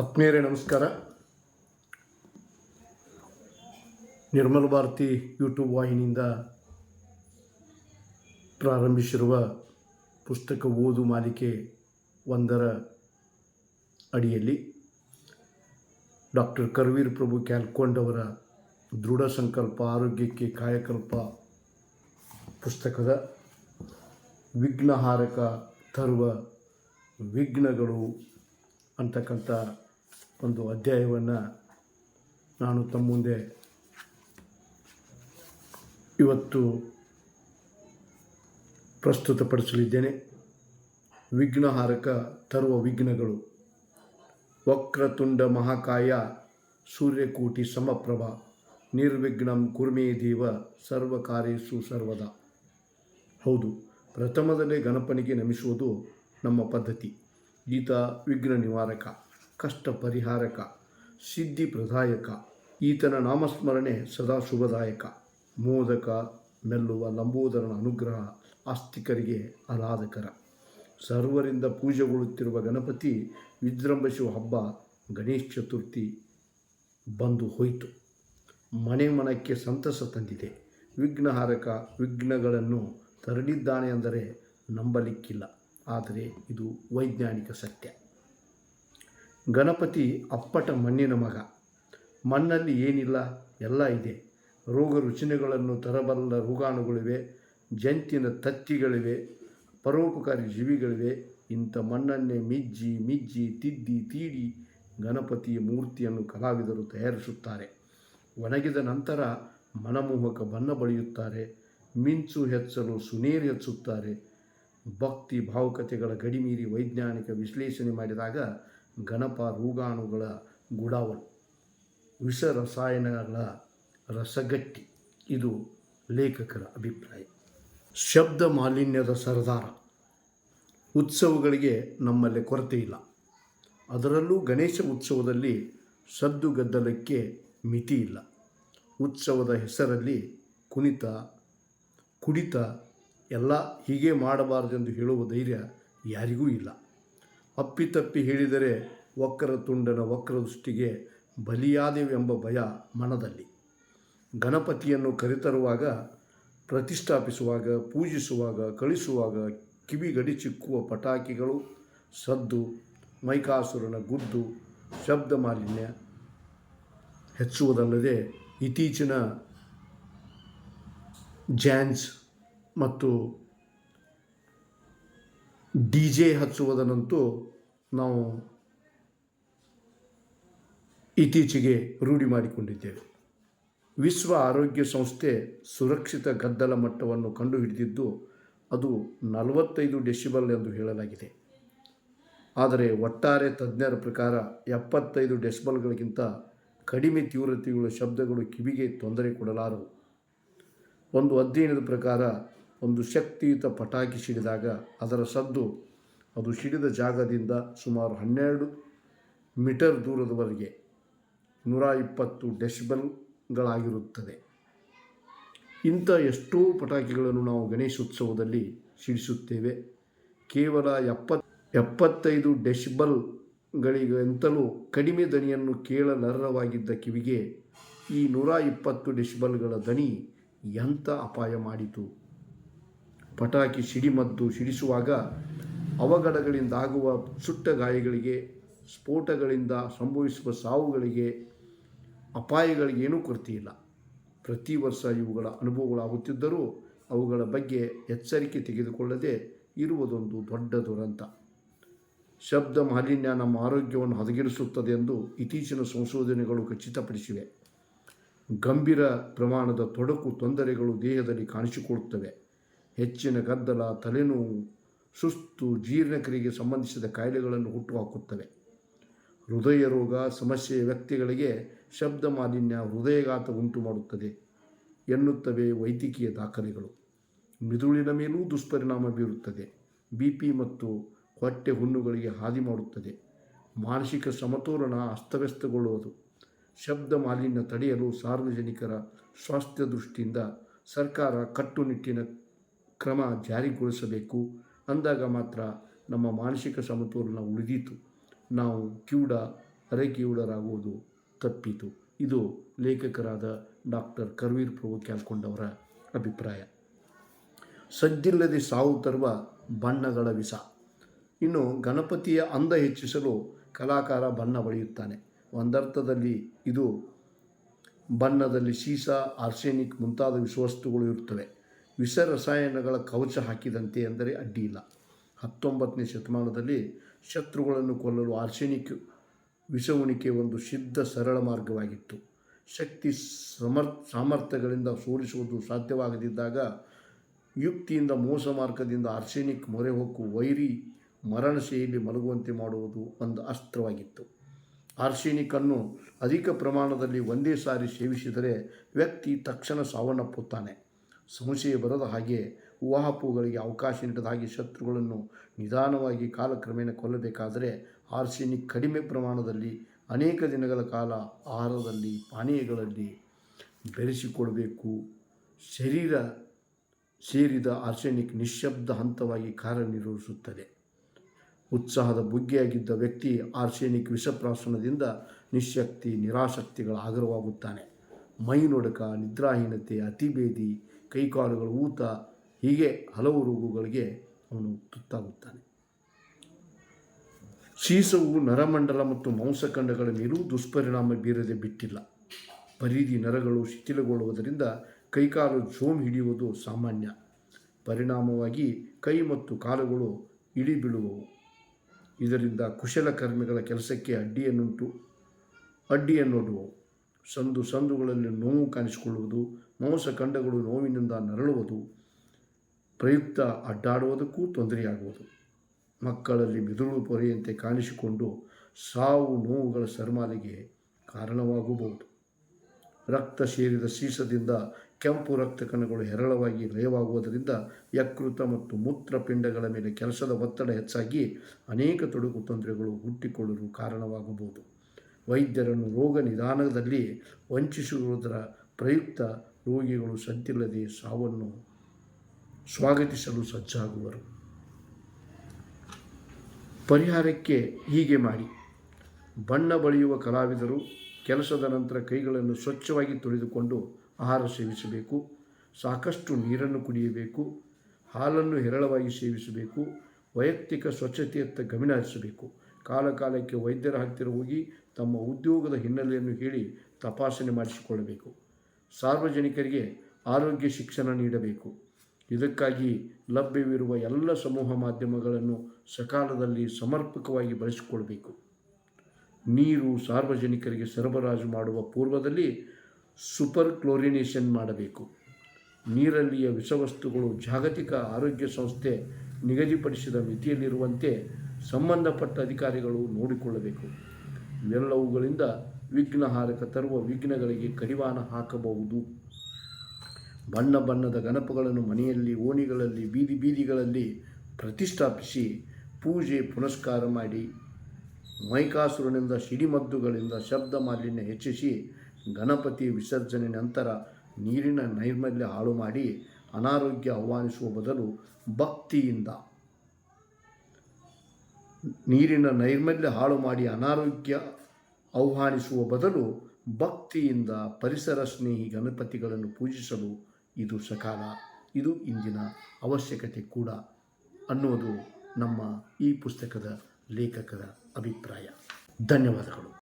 ಆತ್ಮೀಯರೇ, ನಮಸ್ಕಾರ. ನಿರ್ಮಲ ಭಾರತಿ ಯೂಟ್ಯೂಬ್ ವಾಹಿನಿಯಿಂದ ಪ್ರಾರಂಭಿಸಿರುವ ಪುಸ್ತಕ ಓದು ಮಾಲಿಕೆ ಒಂದರ ಅಡಿಯಲ್ಲಿ ಡಾಕ್ಟರ್ ಕರ್ವೀರ್ ಪ್ರಭು ಕ್ಯಾಲ್ಕೊಂಡ್ ಅವರ ದೃಢ ಸಂಕಲ್ಪ, ಆರೋಗ್ಯಕ್ಕೆ ಕಾಯಕಲ್ಪ ಪುಸ್ತಕದ ವಿಘ್ನಹಾರಕ ತರುವ ವಿಘ್ನಗಳು ಅಂತಕ್ಕಂಥ ಒಂದು ಅಧ್ಯಾಯವನ್ನು ನಾನು ತಮ್ಮ ಮುಂದೆ ಇವತ್ತು ಪ್ರಸ್ತುತಪಡಿಸಲಿದ್ದೇನೆ. ವಿಘ್ನಹಾರಕ ತರುವ ವಿಘ್ನಗಳು. ವಕ್ರತುಂಡ ಮಹಾಕಾಯ ಸೂರ್ಯಕೋಟಿ ಸಮಪ್ರಭ. ನಿರ್ವಿಘ್ನಂ ಕುರ್ಮೇ ದೇವ ಸರ್ವಕಾರ್ಯೇಸು ಸರ್ವದ. ಹೌದು, ಪ್ರಥಮದಲ್ಲೇ ಗಣಪನಿಗೆ ನಮಿಸುವುದು ನಮ್ಮ ಪದ್ಧತಿ. ಈತ ವಿಘ್ನ ನಿವಾರಕ. ಕಷ್ಟ ಪರಿಹಾರಕ ಸಿದ್ಧಿ ಪ್ರದಾಯಕ ಈತನ ನಾಮಸ್ಮರಣೆ ಸದಾ ಶುಭದಾಯಕ. ಮೋದಕ ಮೆಲ್ಲುವ ಲಂಬೋದರನ ಅನುಗ್ರಹ ಆಸ್ತಿಕರಿಗೆ ಅಲಾದಕರ ಸರ್ವರಿಂದ ಪೂಜೆಗೊಳ್ಳುತ್ತಿರುವ ಗಣಪತಿ ವಿಜೃಂಭಿಸುವ ಹಬ್ಬ ಗಣೇಶ ಚತುರ್ಥಿ ಬಂದು ಹೋಯಿತು. ಮನೆ ಮನಕ್ಕೆ ಸಂತಸ ತಂದಿದೆ. ವಿಘ್ನಹಾರಕ ವಿಘ್ನಗಳನ್ನು ತರಲಿದ್ದಾನೆ ಅಂದರೆ ನಂಬಲಿಕ್ಕಿಲ್ಲ. ಆದರೆ ಇದು ವೈಜ್ಞಾನಿಕ ಸತ್ಯ. ಗಣಪತಿ ಅಪ್ಪಟ ಮಣ್ಣಿನ ಮಗ. ಮಣ್ಣಲ್ಲಿ ಏನಿಲ್ಲ, ಎಲ್ಲ ಇದೆ. ರೋಗ ರುಚಿನಗಳನ್ನು ತರಬಲ್ಲ ರೋಗಾಣುಗಳಿವೆ, ಜಂತಿನ ತತ್ತಿಗಳಿವೆ, ಪರೋಪಕಾರಿ ಜೀವಿಗಳಿವೆ. ಇಂಥ ಮಣ್ಣನ್ನೇ ಮಿಜ್ಜಿ ಮಿಜ್ಜಿ, ತಿದ್ದಿ, ತೀಡಿ ಗಣಪತಿಯ ಮೂರ್ತಿಯನ್ನು ಕಲಾವಿದರು ತಯಾರಿಸುತ್ತಾರೆ. ಒಣಗಿದ ನಂತರ ಮನಮೋಹಕ ಬಣ್ಣ ಬಳಿಯುತ್ತಾರೆ. ಮಿಂಚು ಹೆಚ್ಚಲು ಸುನೇರು ಹೆಚ್ಚುತ್ತಾರೆ. ಭಕ್ತಿ ಭಾವುಕತೆಗಳ ಗಡಿಮೀರಿ ವೈಜ್ಞಾನಿಕ ವಿಶ್ಲೇಷಣೆ ಮಾಡಿದಾಗ ಗಣಪ ರೋಗಾಣುಗಳ ಗುಡಾವಲು ವಿಷ ರಸಾಯನಗಳ ರಸಗಟ್ಟಿ. ಇದು ಲೇಖಕರ ಅಭಿಪ್ರಾಯ. ಶಬ್ದ ಮಾಲಿನ್ಯದ ಸರದಾರ. ಉತ್ಸವಗಳಿಗೆ ನಮ್ಮಲ್ಲಿ ಕೊರತೆ ಇಲ್ಲ. ಅದರಲ್ಲೂ ಗಣೇಶ ಉತ್ಸವದಲ್ಲಿ ಸದ್ದು ಗದ್ದಲಕ್ಕೆ ಮಿತಿ ಇಲ್ಲ. ಉತ್ಸವದ ಹೆಸರಲ್ಲಿ ಕುಣಿತ, ಕುಡಿತ, ಎಲ್ಲ ಹೀಗೆ ಮಾಡಬಾರದೆಂದು ಹೇಳುವ ಧೈರ್ಯ ಯಾರಿಗೂ ಇಲ್ಲ. ಅಪ್ಪಿತಪ್ಪಿ ಹೇಳಿದರೆ ವಕ್ರ ತುಂಡನ ವಕ್ರದೃಷ್ಟಿಗೆ ಬಲಿಯಾದೆವೆಂಬ ಭಯ ಮನದಲ್ಲಿ. ಗಣಪತಿಯನ್ನು ಕರೆತರುವಾಗ, ಪ್ರತಿಷ್ಠಾಪಿಸುವಾಗ, ಪೂಜಿಸುವಾಗ, ಕಳಿಸುವಾಗ ಕಿವಿಗಡಿ ಚಿಕ್ಕುವ ಪಟಾಕಿಗಳು, ಸದ್ದು, ಮೈಕಾಸುರನ ಗುದ್ದು, ಶಬ್ದ ಮಾಲಿನ್ಯ ಹೆಚ್ಚುವುದಲ್ಲದೆ ಇತ್ತೀಚಿನ ಜ್ಯಾನ್ಸ್ ಮತ್ತು ಡಿ ಜೆ ಹಚ್ಚುವುದನ್ನಂತೂ ನಾವು ಇತ್ತೀಚೆಗೆ ರೂಢಿ ಮಾಡಿಕೊಂಡಿದ್ದೇವೆ. ವಿಶ್ವ ಆರೋಗ್ಯ ಸಂಸ್ಥೆ ಸುರಕ್ಷಿತ ಗದ್ದಲ ಮಟ್ಟವನ್ನು ಕಂಡುಹಿಡಿದಿದ್ದು ಅದು ನಲವತ್ತೈದು ಡೆಸಿಬಲ್ ಎಂದು ಹೇಳಲಾಗಿದೆ. ಆದರೆ ಒಟ್ಟಾರೆ ತಜ್ಞರ ಪ್ರಕಾರ ಎಪ್ಪತ್ತೈದು ಡೆಸಿಬಲ್ಗಳಿಗಿಂತ ಕಡಿಮೆ ತೀವ್ರತೆಯುಳ್ಳ ಶಬ್ದಗಳು ಕಿವಿಗೆ ತೊಂದರೆ ಕೊಡಲಾರವು. ಒಂದು ಅಧ್ಯಯನದ ಪ್ರಕಾರ ಒಂದು ಶಕ್ತಿಯುತ ಪಟಾಕಿ ಸಿಡಿದಾಗ ಅದರ ಸದ್ದು ಅದು ಸಿಡಿದ ಜಾಗದಿಂದ ಸುಮಾರು ಹನ್ನೆರಡು ಮೀಟರ್ ದೂರದವರೆಗೆ ನೂರ ಇಪ್ಪತ್ತು ಡೆಸಿಬಲ್ಗಳಾಗಿರುತ್ತದೆ. ಇಂಥ ಎಷ್ಟೋ ಪಟಾಕಿಗಳನ್ನು ನಾವು ಗಣೇಶೋತ್ಸವದಲ್ಲಿ ಸಿಡಿಸುತ್ತೇವೆ. ಕೇವಲ ಎಪ್ಪತ್, ಎಪ್ಪತ್ತೈದು ಡೆಸಿಬಲ್ಗಳಿಗಿಂತಲೂ ಕಡಿಮೆ ದನಿಯನ್ನು ಕೇಳಲರ್ಹವಾಗಿದ್ದ ಕಿವಿಗೆ ಈ ನೂರ ಇಪ್ಪತ್ತು ಡೆಸಿಬಲ್ಗಳ ದನಿ ಎಂಥ ಅಪಾಯ ಮಾಡಿತು. ಪಟಾಕಿ ಸಿಡಿಮದ್ದು ಸಿಡಿಸುವಾಗ ಅವಘಡಗಳಿಂದಾಗುವ ಸುಟ್ಟ ಗಾಯಗಳಿಗೆ, ಸ್ಫೋಟಗಳಿಂದ ಸಂಭವಿಸುವ ಸಾವುಗಳಿಗೆ ಅಪಾಯಗಳಿಗೇನೂ ಇಲ್ಲ ಪ್ರತಿ ವರ್ಷ ಇವುಗಳ ಅನುಭವಗಳಾಗುತ್ತಿದ್ದರೂ ಅವುಗಳ ಬಗ್ಗೆ ಎಚ್ಚರಿಕೆ ತೆಗೆದುಕೊಳ್ಳದೆ ಇರುವುದೊಂದು ದೊಡ್ಡ ದುರಂತ. ಶಬ್ದ ಮಾಲಿನ್ಯ ನಮ್ಮ ಆರೋಗ್ಯವನ್ನು ಹದಗೆಡಿಸುತ್ತದೆ ಎಂದು ಇತ್ತೀಚಿನ ಸಂಶೋಧನೆಗಳು ಖಚಿತಪಡಿಸಿವೆ. ಗಂಭೀರ ಪ್ರಮಾಣದ ತೊಡಕು ತೊಂದರೆಗಳು ದೇಹದಲ್ಲಿ ಕಾಣಿಸಿಕೊಳ್ಳುತ್ತವೆ. ಹೆಚ್ಚಿನ ಗದ್ದಲ, ತಲೆನೋವು, ಸುಸ್ತು, ಜೀರ್ಣಕ್ರಿಯೆಗೆ ಸಂಬಂಧಿಸಿದ ಕಾಯಿಲೆಗಳನ್ನು ಹುಟ್ಟುಹಾಕುತ್ತವೆ. ಹೃದಯ ರೋಗ, ಸಮಸ್ಯೆಯ ವ್ಯಕ್ತಿಗಳಿಗೆ ಶಬ್ದ ಮಾಲಿನ್ಯ ಹೃದಯಘಾತ ಉಂಟು ಮಾಡುತ್ತದೆ ಎನ್ನುತ್ತವೆ ವೈದ್ಯಕೀಯ ದಾಖಲೆಗಳು. ಮಿದುಳಿನ ಮೇಲೂ ದುಷ್ಪರಿಣಾಮ ಬೀರುತ್ತದೆ. ಬಿ ಪಿ ಮತ್ತು ಹೊಟ್ಟೆ ಹುಣ್ಣುಗಳಿಗೆ ಹಾದಿ ಮಾಡುತ್ತದೆ. ಮಾನಸಿಕ ಸಮತೋಲನ ಅಸ್ತವ್ಯಸ್ತಗೊಳ್ಳುವುದು. ಶಬ್ದ ಮಾಲಿನ್ಯ ತಡೆಯಲು ಸಾರ್ವಜನಿಕರ ಸ್ವಾಸ್ಥ್ಯ ದೃಷ್ಟಿಯಿಂದ ಸರ್ಕಾರ ಕಟ್ಟುನಿಟ್ಟಿನ ಕ್ರಮ ಜಾರಿಗೊಳಿಸಬೇಕು. ಅಂದಾಗ ಮಾತ್ರ ನಮ್ಮ ಮಾನಸಿಕ ಸಮತೋಲನ ಉಳಿದಿತು. ನಾವು ಕಿವುಡ ಅರೆಕಿವುಡರಾಗುವುದು ತಪ್ಪಿತು. ಇದು ಲೇಖಕರಾದ ಡಾಕ್ಟರ್ ಕರ್ವೀರ್ ಪ್ರಭು ಕ್ಯಾಲ್ಕೊಂಡವರ ಅಭಿಪ್ರಾಯ. ಸದ್ದಿಲ್ಲದೆ ಸಾವು ತರುವ ಬಣ್ಣಗಳ ವಿಷ. ಇನ್ನು ಗಣಪತಿಯ ಅಂದ ಹೆಚ್ಚಿಸಲು ಕಲಾಕಾರ ಬಣ್ಣ ಬಳಿಯುತ್ತಾನೆ. ಒಂದರ್ಥದಲ್ಲಿ ಇದು ಬಣ್ಣದಲ್ಲಿ ಸೀಸ, ಆರ್ಸೆನಿಕ್ ಮುಂತಾದ ವಿಷವಸ್ತುಗಳು ಇರುತ್ತವೆ. ವಿಷ ರಸಾಯನಗಳ ಕವಚ ಹಾಕಿದಂತೆ ಎಂದರೆ ಅಡ್ಡಿಯಿಲ್ಲ ಹತ್ತೊಂಬತ್ತನೇ ಶತಮಾನದಲ್ಲಿ ಶತ್ರುಗಳನ್ನು ಕೊಲ್ಲಲು ಆರ್ಸೆನಿಕ್ ವಿಷವುಣಿಕೆ ಒಂದು ಸಿದ್ಧ ಸರಳ ಮಾರ್ಗವಾಗಿತ್ತು. ಶಕ್ತಿ ಸಮರ್, ಸಾಮರ್ಥ್ಯಗಳಿಂದ ಸೋಲಿಸುವುದು ಸಾಧ್ಯವಾಗದಿದ್ದಾಗ ಯುಕ್ತಿಯಿಂದ ಮೋಸ ಮಾರ್ಗದಿಂದ ಆರ್ಸೆನಿಕ್ ಮೊರೆ ಹೊಕ್ಕು ವೈರಿ ಮರಣಶೈಲಿ ಮಲಗುವಂತೆ ಮಾಡುವುದು ಒಂದು ಅಸ್ತ್ರವಾಗಿತ್ತು. ಆರ್ಸೆನಿಕನ್ನು ಅಧಿಕ ಪ್ರಮಾಣದಲ್ಲಿ ಒಂದೇ ಸಾರಿ ಸೇವಿಸಿದರೆ ವ್ಯಕ್ತಿ ತಕ್ಷಣ ಸಾವನ್ನಪ್ಪುತ್ತಾನೆ. ಸಂಶಯ ಬರದ ಹಾಗೆ ಊಹಾಪೂಗಳಿಗೆ ಅವಕಾಶ ನೀಡದ ಹಾಗೆ ಶತ್ರುಗಳನ್ನು ನಿಧಾನವಾಗಿ ಕಾಲಕ್ರಮೇಣ ಕೊಲ್ಲಬೇಕಾದರೆ ಆರ್ಸೆನಿಕ್ ಕಡಿಮೆ ಪ್ರಮಾಣದಲ್ಲಿ ಅನೇಕ ದಿನಗಳ ಕಾಲ ಆಹಾರದಲ್ಲಿ, ಪಾನೀಯಗಳಲ್ಲಿ ಬೆರೆಸಿಕೊಡಬೇಕು. ಶರೀರ ಸೇರಿದ ಆರ್ಸೆನಿಕ್ ನಿಶ್ಶಬ್ದ ಹಂತವಾಗಿ ಕಾರ್ಯನಿರ್ವಹಿಸುತ್ತದೆ. ಉತ್ಸಾಹದ ಬುಗ್ಗೆಯಾಗಿದ್ದ ವ್ಯಕ್ತಿ ಆರ್ಸೆನಿಕ್ ವಿಷಪ್ರಾಶನದಿಂದ ನಿಶಕ್ತಿ, ನಿರಾಸಕ್ತಿಗಳ ಆಗರವಾಗುತ್ತಾನೆ ಮೈನೊಡಕ, ನಿದ್ರಾಹೀನತೆ, ಅತಿಭೇದಿ ಕೈಕಾಲುಗಳ, ಊತ, ಹೀಗೆ ಹಲವು ರೋಗಗಳಿಗೆ ಅವನು ತುತ್ತಾಗುತ್ತಾನೆ. ಸೀಸವು ನರಮಂಡಲ ಮತ್ತು ಮಾಂಸಖಂಡಗಳ ಮೇಲೂ ದುಷ್ಪರಿಣಾಮ ಬೀರದೆ ಬಿಟ್ಟಿಲ್ಲ. ಪರಿಧಿ ನರಗಳು ಶಿಥಿಲಗೊಳ್ಳುವುದರಿಂದ ಕೈಕಾಲು ಜೋಮ್ ಹಿಡಿಯುವುದು ಸಾಮಾನ್ಯ. ಪರಿಣಾಮವಾಗಿ ಕೈ ಮತ್ತು ಕಾಲುಗಳು ಇಳಿ ಬೀಳುವವು ಇದರಿಂದ ಕುಶಲಕರ್ಮಿಗಳ ಕೆಲಸಕ್ಕೆ ಅಡ್ಡಿಯನ್ನುಂಟು ಅಡ್ಡಿಯನ್ನೊಡ್ಡುವವು. ಸಂದು ಸಂದುಗಳಲ್ಲಿ ನೋವು ಕಾಣಿಸಿಕೊಳ್ಳುವುದು ಮಾಂಸಖಂಡಗಳು ನೋವಿನಿಂದ ನರಳುವುದು, ಪ್ರಯುಕ್ತ ಅಡ್ಡಾಡುವುದಕ್ಕೂ ತೊಂದರೆಯಾಗುವುದು. ಮಕ್ಕಳಲ್ಲಿ ಮಿದುಳು ಪೊರೆಯಂತೆ ಕಾಣಿಸಿಕೊಂಡು ಸಾವು ನೋವುಗಳ ಸರ್ಮಾಲೆಗೆ ಕಾರಣವಾಗಬಹುದು. ರಕ್ತ ಸೇರಿದ ಸೀಸದಿಂದ ಕೆಂಪು ರಕ್ತ ಕಣಗಳು ಹೇರಳವಾಗಿ ಲಯವಾಗುವುದರಿಂದ ಯಕೃತ ಮತ್ತು ಮೂತ್ರಪಿಂಡಗಳ ಮೇಲೆ ಕೆಲಸದ ಒತ್ತಡ ಹೆಚ್ಚಾಗಿ ಅನೇಕ ತೊಡಕು ತೊಂದರೆಗಳು ಹುಟ್ಟಿಕೊಳ್ಳಲು ಕಾರಣವಾಗಬಹುದು. ವೈದ್ಯರನ್ನು ರೋಗ ನಿಧಾನದಲ್ಲಿ ವಂಚಿಸುವುದರ ಪ್ರಯುಕ್ತ ರೋಗಿಗಳು ಸದ್ದಿಲ್ಲದೆ ಸಾವನ್ನು ಸ್ವಾಗತಿಸಲು ಸಜ್ಜಾಗುವರು. ಪರಿಹಾರಕ್ಕೆ ಹೀಗೆ ಮಾಡಿ. ಬಣ್ಣ ಬಳಿಯುವ ಕಲಾವಿದರು ಕೆಲಸದ ನಂತರ ಕೈಗಳನ್ನು ಸ್ವಚ್ಛವಾಗಿ ತೊಳೆದುಕೊಂಡು ಆಹಾರ ಸೇವಿಸಬೇಕು, ಸಾಕಷ್ಟು ನೀರನ್ನು ಕುಡಿಯಬೇಕು, ಹಾಲನ್ನು ಹೇರಳವಾಗಿ ಸೇವಿಸಬೇಕು, ವೈಯಕ್ತಿಕ ಸ್ವಚ್ಛತೆಯತ್ತ ಗಮನ ಹರಿಸಬೇಕು. ಕಾಲ ಕಾಲಕ್ಕೆ ವೈದ್ಯರ ಹತ್ತಿರ ಹೋಗಿ ತಮ್ಮ ಉದ್ಯೋಗದ ಹಿನ್ನೆಲೆಯನ್ನು ಹೇಳಿ ತಪಾಸಣೆ ಮಾಡಿಸಿಕೊಳ್ಳಬೇಕು. ಸಾರ್ವಜನಿಕರಿಗೆ ಆರೋಗ್ಯ ಶಿಕ್ಷಣ ನೀಡಬೇಕು. ಇದಕ್ಕಾಗಿ ಲಭ್ಯವಿರುವ ಎಲ್ಲ ಸಮೂಹ ಮಾಧ್ಯಮಗಳನ್ನು ಸಕಾಲದಲ್ಲಿ ಸಮರ್ಪಕವಾಗಿ ಬಳಸಿಕೊಳ್ಬೇಕು ನೀರು ಸಾರ್ವಜನಿಕರಿಗೆ ಸರಬರಾಜು ಮಾಡುವ ಪೂರ್ವದಲ್ಲಿ ಸೂಪರ್ ಕ್ಲೋರಿನೇಷನ್ ಮಾಡಬೇಕು. ನೀರಲ್ಲಿಯ ವಿಷವಸ್ತುಗಳು ಜಾಗತಿಕ ಆರೋಗ್ಯ ಸಂಸ್ಥೆ ನಿಗದಿಪಡಿಸಿದ ಮಿತಿಯಲ್ಲಿರುವಂತೆ ಸಂಬಂಧಪಟ್ಟ ಅಧಿಕಾರಿಗಳು ನೋಡಿಕೊಳ್ಳಬೇಕು. ಇವೆಲ್ಲವುಗಳಿಂದ ವಿಘ್ನಹಾರಕ ತರುವ ವಿಘ್ನಗಳಿಗೆ ಕಡಿವಾಣ ಹಾಕಬಹುದು. ಬಣ್ಣ ಬಣ್ಣದ ಗಣಪಗಳನ್ನು ಮನೆಯಲ್ಲಿ, ಓಣಿಗಳಲ್ಲಿ, ಬೀದಿ ಬೀದಿಗಳಲ್ಲಿ ಪ್ರತಿಷ್ಠಾಪಿಸಿ ಪೂಜೆ ಪುನಸ್ಕಾರ ಮಾಡಿ, ಮೈಕಾಸುರನಿಂದ ಸಿಡಿಮದ್ದುಗಳಿಂದ ಶಬ್ದ ಮಾಲಿನ್ಯ ಹೆಚ್ಚಿಸಿ ಗಣಪತಿ ವಿಸರ್ಜನೆ ನಂತರ ನೀರಿನ ನೈರ್ಮಲ್ಯ ಹಾಳು ಮಾಡಿ ಅನಾರೋಗ್ಯ ಆಹ್ವಾನಿಸುವ ಬದಲು ಭಕ್ತಿಯಿಂದ ನೀರಿನ ನೈರ್ಮಲ್ಯ ಹಾಳು ಮಾಡಿ ಅನಾರೋಗ್ಯ ಆಹ್ವಾನಿಸುವ ಬದಲು ಭಕ್ತಿಯಿಂದ ಪರಿಸರ ಸ್ನೇಹಿ ಗಣಪತಿಗಳನ್ನು ಪೂಜಿಸಲು ಇದು ಸಕಾಲ. ಇದು ಇಂದಿನ ಅವಶ್ಯಕತೆ ಕೂಡ ಅನ್ನೋದು ನಮ್ಮ ಈ ಪುಸ್ತಕದ ಲೇಖಕರ ಅಭಿಪ್ರಾಯ. ಧನ್ಯವಾದಗಳು.